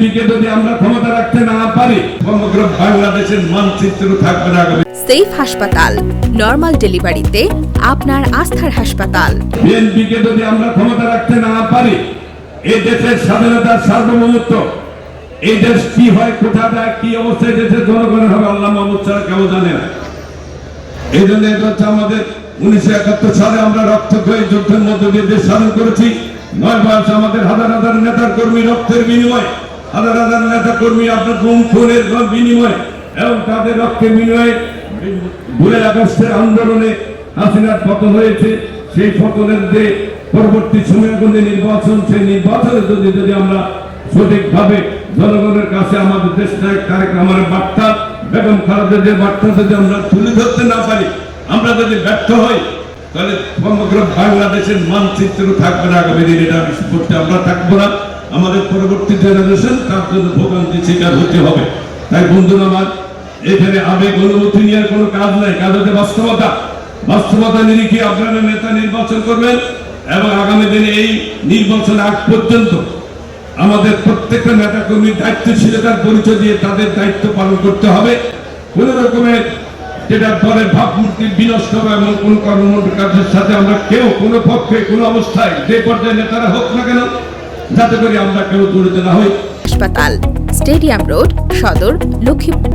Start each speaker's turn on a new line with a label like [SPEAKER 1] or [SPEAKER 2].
[SPEAKER 1] বিএনপিকে যদি আমরা ক্ষমতা রাখতে না পারি সমগ্র বাংলাদেশের মানচিত্র থাকবে না
[SPEAKER 2] সেফ হাসপাতাল নর্মাল ডেলিভারিতে আপনার আস্থার হাসপাতাল।
[SPEAKER 1] বিএনপিকে যদি আমরা ক্ষমতা রাখতে না পারি এই দেশের স্বাধীনতার সার্বভৌমত্ব এই দেশ কি হয় কোথা যায় কি অবস্থায় দেশের জনগণের হবে আল্লাহ মোহাম্মদ ছাড়া কেউ জানে না। এই জন্য এটা হচ্ছে আমাদের উনিশশো একাত্তর সালে আমরা রক্ত হয়ে যুদ্ধের মধ্য দিয়ে দেশ স্বাধীন করেছি। নয় মাস আমাদের হাজার হাজার নেতা কর্মী রক্তের বিনিময় হাজার হাজার নেতা কর্মী আপনার গুম খুনের বিনিময় এবং তাদের রক্তের বিনিময়ে ভুলে আগস্টের আন্দোলনে হাসিনার পতন হয়েছে। সেই পতনের যে পরবর্তী সময়গুলি নির্বাচন, সেই নির্বাচনে যদি যদি আমরা সঠিকভাবে জনগণের কাছে আমাদের দেশ নায়ক তারেক রহমানের বার্তা, বেগম খালেদা যে বার্তা যদি আমরা তুলে ধরতে না পারি, আমরা যদি ব্যর্থ হই, তাহলে সমগ্র বাংলাদেশের মানচিত্র থাকবে না। আগামী দিনে এটা আমরা থাকব না। আমাদের পরবর্তী জেনারেশন তার জন্য ভোগান্তি শিকার হতে হবে। তাই বন্ধুরা আমার, এখানে আবেগ, অনুভূতি নিয়ে কোনো কাজ নাই। কাজ হচ্ছে বাস্তবতা। বাস্তবতা নিরিখে আপনারা নেতা নির্বাচন করবেন? এবং আগামী দিনে এই নির্বাচন আগ পর্যন্ত আমাদের প্রত্যেকটা নেতা কর্মীর দায়িত্বশীলতার পরিচয় দিয়ে তাদের দায়িত্ব পালন করতে হবে। কোন রকমের যেটা দলের ভাবমূর্তি বিনষ্ট হবে এমন কোন কাজের সাথে আমরা কেউ, কোনো পক্ষে, কোনো অবস্থায় যে পর্যায়ে নেতারা হোক না কেন যাতে করে আমরা কেউ জড়িত না হই।
[SPEAKER 2] হাসপাতাল স্টেডিয়াম রোড সদর লক্ষ্মীপুর।